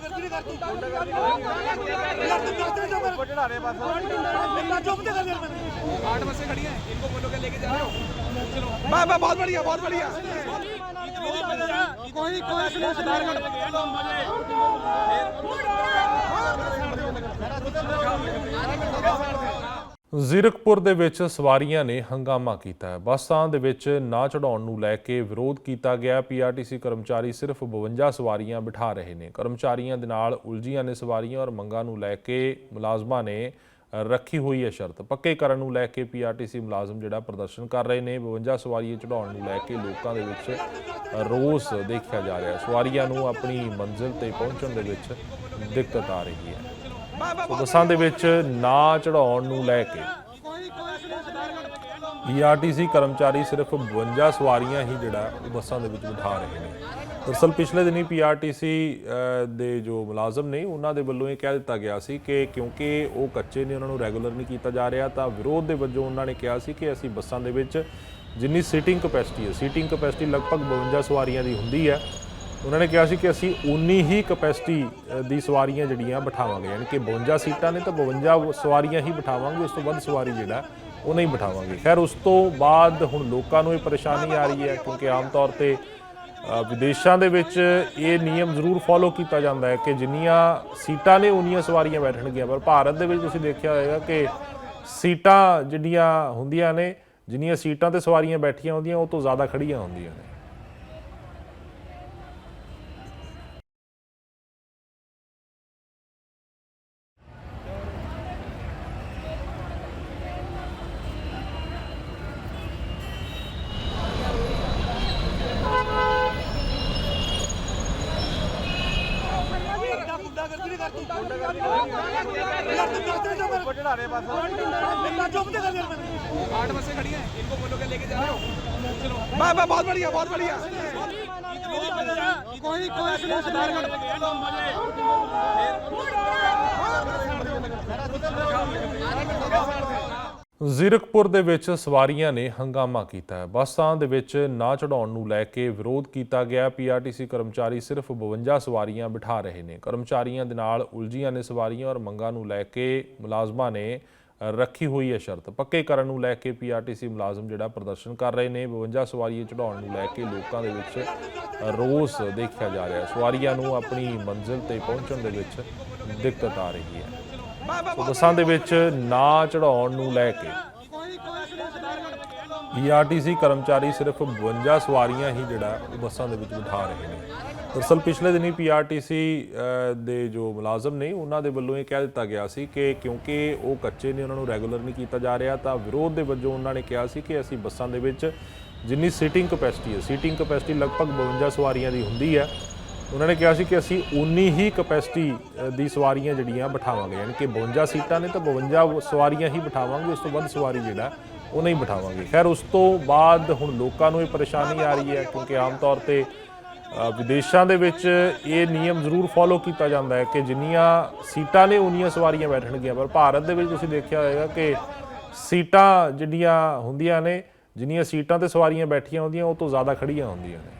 ਗੁੰਡਾਗਰਦੀ ਨਹੀਂ ਕਰਦੀ ਯਾਰ ਤੂੰ ਦੱਸ ਦੇ ਮੇਰੇ ਚੜਾ ਰਹੇ ਬਸ ਮੈਂ ਚੁੱਪ ਤੇ ਕਰ ਯਾਰ ਮੈਨੂੰ आठ बसें खड़ी हैं इनको बोलो के लेके जा रहे हो चलो ਮੈਂ ਮੈਂ ਬਹੁਤ ਬੜੀਆ ਬਹੁਤ ਬੜੀਆ कोई कोई सरदार ਜ਼ੀਰਕਪੁਰ ਦੇ ਵਿੱਚ ਸਵਾਰੀਆਂ ਨੇ ਹੰਗਾਮਾ ਕੀਤਾ ਹੈ। ਬੱਸਾਂ ਦੇ ਵਿੱਚ ਨਾ ਚੜਾਉਣ ਨੂੰ ਲੈ ਕੇ ਵਿਰੋਧ ਕੀਤਾ ਗਿਆ। ਪੀਆਰਟੀਸੀ ਕਰਮਚਾਰੀ ਸਿਰਫ 52 ਸਵਾਰੀਆਂ ਬਿਠਾ ਰਹੇ ਨੇ। ਕਰਮਚਾਰੀਆਂ ਦੇ ਨਾਲ ਉਲਝੀਆਂ ਨੇ ਸਵਾਰੀਆਂ ਔਰ ਮੰਗਾਂ ਨੂੰ ਲੈ ਕੇ ਮੁਲਾਜ਼ਮਾਂ ਨੇ ਰੱਖੀ ਹੋਈ ਹੈ ਸ਼ਰਤ। ਪੱਕੇ ਕਰਨ ਨੂੰ ਲੈ ਕੇ ਪੀਆਰਟੀਸੀ ਮੁਲਾਜ਼ਮ ਜਿਹੜਾ ਪ੍ਰਦਰਸ਼ਨ ਕਰ ਰਹੇ ਨੇ 52 ਸਵਾਰੀਆਂ ਚੜਾਉਣ ਨੂੰ ਲੈ ਕੇ ਲੋਕਾਂ ਦੇ ਵਿੱਚ ਰੋਸ ਦੇਖਿਆ ਜਾ ਰਿਹਾ ਸਵਾਰੀਆਂ ਨੂੰ ਆਪਣੀ ਮੰਜ਼ਿਲ ਤੇ ਪਹੁੰਚਣ ਦੇ ਵਿੱਚ ਦਿੱਕਤ ਆ ਰਹੀ ਹੈ। ਸੋ ਬੱਸਾਂ ਦੇ ਵਿੱਚ ਨਾ ਚੜਾਉਣ ਨੂੰ ਲੈ ਕੇ ਪੀਆਰਟੀਸੀ ਕਰਮਚਾਰੀ ਸਿਰਫ 52 ਸਵਾਰੀਆਂ ਹੀ ਜਿਹੜਾ ਉਹ ਬੱਸਾਂ ਦੇ ਵਿੱਚ ਬਿਠਾ ਰਹੇ ਨੇ। ਦਰਅਸਲ ਪਿਛਲੇ ਦਿਨੀ ਪੀਆਰਟੀਸੀ ਦੇ ਜੋ ਮੁਲਾਜ਼ਮ ਨੇ, ਉਹਨਾਂ ਦੇ ਵੱਲੋਂ ਇਹ ਕਹਿ ਦਿੱਤਾ ਗਿਆ ਸੀ ਕਿ ਕਿਉਂਕਿ ਉਹ ਕੱਚੇ ਨੇ, ਉਹਨਾਂ ਨੂੰ ਰੈਗੂਲਰ ਨਹੀਂ ਕੀਤਾ ਜਾ ਰਿਹਾ, ਤਾਂ ਵਿਰੋਧ ਦੇ ਵਜੋਂ ਉਹਨਾਂ ਨੇ ਕਿਹਾ ਸੀ ਕਿ ਅਸੀਂ ਬੱਸਾਂ ਦੇ ਵਿੱਚ ਜਿੰਨੀ ਸੀਟਿੰਗ ਕਪੈਸਿਟੀ ਹੈ ਸੀਟਿੰਗ ਕਪੈਸਿਟੀ ਲਗਭਗ 52 ਸਵਾਰੀਆਂ ਦੀ ਹੁੰਦੀ ਹੈ ਉਹਨਾਂ ਨੇ ਕਿਹਾ ਸੀ ਕਿ ਅਸੀਂ ਉਨੀ ਹੀ ਕਪੈਸਿਟੀ ਦੀ ਸਵਾਰੀਆਂ ਜਿਹੜੀਆਂ ਬਿਠਾਵਾਂਗੇ, ਯਾਨੀ ਕਿ 52 ਸੀਟਾਂ ਨੇ ਤਾਂ 52 ਸਵਾਰੀਆਂ ਹੀ ਬਿਠਾਵਾਂਗੇ, ਉਸ ਤੋਂ ਵੱਧ ਸਵਾਰੀ ਜਿਹੜਾ ਉਹ ਨਹੀਂ ਬਿਠਾਵਾਂਗੇ। ਖੈਰ, ਉਸ ਤੋਂ ਬਾਅਦ ਹੁਣ ਲੋਕਾਂ ਨੂੰ ਇਹ ਪਰੇਸ਼ਾਨੀ ਆ ਰਹੀ ਹੈ ਕਿਉਂਕਿ ਆਮ ਤੌਰ ਤੇ ਵਿਦੇਸ਼ਾਂ ਦੇ ਵਿੱਚ ਇਹ ਨਿਯਮ ਜ਼ਰੂਰ ਫੋਲੋ ਕੀਤਾ ਜਾਂਦਾ ਹੈ ਕਿ ਜਿੰਨੀਆਂ ਸੀਟਾਂ ਨੇ ਉਨੀਆਂ ਸਵਾਰੀਆਂ ਬੈਠਣਗੀਆਂ, ਪਰ ਭਾਰਤ ਦੇ ਵਿੱਚ ਤੁਸੀਂ ਦੇਖਿਆ ਹੋਵੇਗਾ ਕਿ ਸੀਟਾਂ ਜਿਹੜੀਆਂ ਹੁੰਦੀਆਂ ਨੇ, ਜਿੰਨੀਆਂ ਸੀਟਾਂ ਤੇ ਸਵਾਰੀਆਂ ਬੈਠੀਆਂ ਹੁੰਦੀਆਂ, ਉਹ ਤੋਂ ਜ਼ਿਆਦਾ ਖੜੀਆਂ ਹੁੰਦੀਆਂ ਨੇ। ਗੁੰਡਾਗਰਦੀ ਨਹੀਂ ਕਰਦੀ ਯਾਰ ਤੂੰ ਦੱਸ ਦੇ ਮੇਰੇ ਚੜਾ ਰਹੇ ਬਸ ਮੈਂ ਚੁੱਪ ਤੇ ਕਰ ਯਾਰ ਮੈਨੂੰ आठ बसें खड़ी हैं इनको बोलो के लेके जा रहे हो चलो ਮੈਂ ਮੈਂ ਬਹੁਤ ਬੜੀਆ ਬਹੁਤ ਬੜੀਆ कोई कोई सरदार ਜ਼ੀਰਕਪੁਰ ਦੇ ਵਿੱਚ ਸਵਾਰੀਆਂ ਨੇ ਹੰਗਾਮਾ ਕੀਤਾ ਹੈ। ਬੱਸਾਂ ਦੇ ਵਿੱਚ ਨਾ ਚੜਾਉਣ ਨੂੰ ਲੈ ਕੇ ਵਿਰੋਧ ਕੀਤਾ ਗਿਆ। ਪੀਆਰਟੀਸੀ ਕਰਮਚਾਰੀ ਸਿਰਫ 52 ਸਵਾਰੀਆਂ ਬਿਠਾ ਰਹੇ ਨੇ। ਕਰਮਚਾਰੀਆਂ ਦੇ ਨਾਲ ਉਲਝੀਆਂ ਨੇ ਸਵਾਰੀਆਂ ਔਰ ਮੰਗਾਂ ਨੂੰ ਲੈ ਕੇ ਮੁਲਾਜ਼ਮਾਂ ਨੇ ਰੱਖੀ ਹੋਈ ਹੈ ਸ਼ਰਤ। ਪੱਕੇ ਕਰਨ ਨੂੰ ਲੈ ਕੇ ਪੀਆਰਟੀਸੀ ਮੁਲਾਜ਼ਮ ਜਿਹੜਾ ਪ੍ਰਦਰਸ਼ਨ ਕਰ ਰਹੇ ਨੇ 52 ਸਵਾਰੀਆਂ ਚੜਾਉਣ ਨੂੰ ਲੈ ਕੇ ਲੋਕਾਂ ਦੇ ਵਿੱਚ ਰੋਸ ਦੇਖਿਆ ਜਾ ਰਿਹਾ ਸਵਾਰੀਆਂ ਨੂੰ ਆਪਣੀ ਮੰਜ਼ਿਲ ਤੇ ਪਹੁੰਚਣ ਦੇ ਵਿੱਚ ਦਿੱਕਤ ਆ ਰਹੀ ਹੈ। ਸੋ ਬੱਸਾਂ ਦੇ ਵਿੱਚ ਨਾ ਚੜਾਉਣ ਨੂੰ ਲੈ ਕੇ ਪੀਆਰਟੀਸੀ ਕਰਮਚਾਰੀ ਸਿਰਫ 52 ਸਵਾਰੀਆਂ ਹੀ ਜਿਹੜਾ ਉਹ ਬੱਸਾਂ ਦੇ ਵਿੱਚ ਬਿਠਾ ਰਹੇ ਨੇ। ਦਰਅਸਲ ਪਿਛਲੇ ਦਿਨੀ ਪੀਆਰਟੀਸੀ ਦੇ ਜੋ ਮੁਲਾਜ਼ਮ ਨੇ, ਉਹਨਾਂ ਦੇ ਵੱਲੋਂ ਇਹ ਕਹਿ ਦਿੱਤਾ ਗਿਆ ਸੀ ਕਿ ਕਿਉਂਕਿ ਉਹ ਕੱਚੇ ਨੇ, ਉਹਨਾਂ ਨੂੰ ਰੈਗੂਲਰ ਨਹੀਂ ਕੀਤਾ ਜਾ ਰਿਹਾ, ਤਾਂ ਵਿਰੋਧ ਦੇ ਵਜੋਂ ਉਹਨਾਂ ਨੇ ਕਿਹਾ ਸੀ ਕਿ ਅਸੀਂ ਬੱਸਾਂ ਦੇ ਵਿੱਚ ਜਿੰਨੀ ਸੀਟਿੰਗ ਕਪੈਸਿਟੀ ਹੈ ਸੀਟਿੰਗ ਕਪੈਸਿਟੀ ਲਗਭਗ 52 ਸਵਾਰੀਆਂ ਦੀ ਹੁੰਦੀ ਹੈ ਉਹਨਾਂ ਨੇ ਕਿਹਾ ਸੀ ਕਿ ਅਸੀਂ ਉਨੀ ਹੀ ਕਪੈਸਿਟੀ ਦੀ ਸਵਾਰੀਆਂ ਜਿਹੜੀਆਂ ਬਿਠਾਵਾਂਗੇ, ਯਾਨੀ ਕਿ 52 ਸੀਟਾਂ ਨੇ ਤਾਂ 52 ਸਵਾਰੀਆਂ ਹੀ ਬਿਠਾਵਾਂਗੇ, ਉਸ ਤੋਂ ਵੱਧ ਸਵਾਰੀ ਜਿਹੜਾ, ਉਹ ਨਹੀਂ ਬਿਠਾਵਾਂਗੇ। ਖੈਰ, ਉਸ ਤੋਂ ਬਾਅਦ ਹੁਣ ਲੋਕਾਂ ਨੂੰ ਇਹ ਪਰੇਸ਼ਾਨੀ ਆ ਰਹੀ ਹੈ, ਕਿਉਂਕਿ ਆਮ ਤੌਰ ਤੇ ਵਿਦੇਸ਼ਾਂ ਦੇ ਵਿੱਚ ਇਹ ਨਿਯਮ ਜ਼ਰੂਰ ਫੋਲੋ ਕੀਤਾ ਜਾਂਦਾ ਹੈ ਕਿ ਜਿੰਨੀਆਂ ਸੀਟਾਂ ਨੇ ਉਨੀਆਂ ਸਵਾਰੀਆਂ ਬੈਠਣਗੀਆਂ, ਪਰ ਭਾਰਤ ਦੇ ਵਿੱਚ ਤੁਸੀਂ ਦੇਖਿਆ ਹੋਵੇਗਾ ਕਿ ਸੀਟਾਂ ਜਿਹੜੀਆਂ ਹੁੰਦੀਆਂ ਨੇ, ਜਿੰਨੀਆਂ ਸੀਟਾਂ ਤੇ ਸਵਾਰੀਆਂ ਬੈਠੀਆਂ ਹੁੰਦੀਆਂ, ਉਹ ਤੋਂ ਜ਼ਿਆਦਾ ਖੜੀਆਂ ਹੁੰਦੀਆਂ ਨੇ।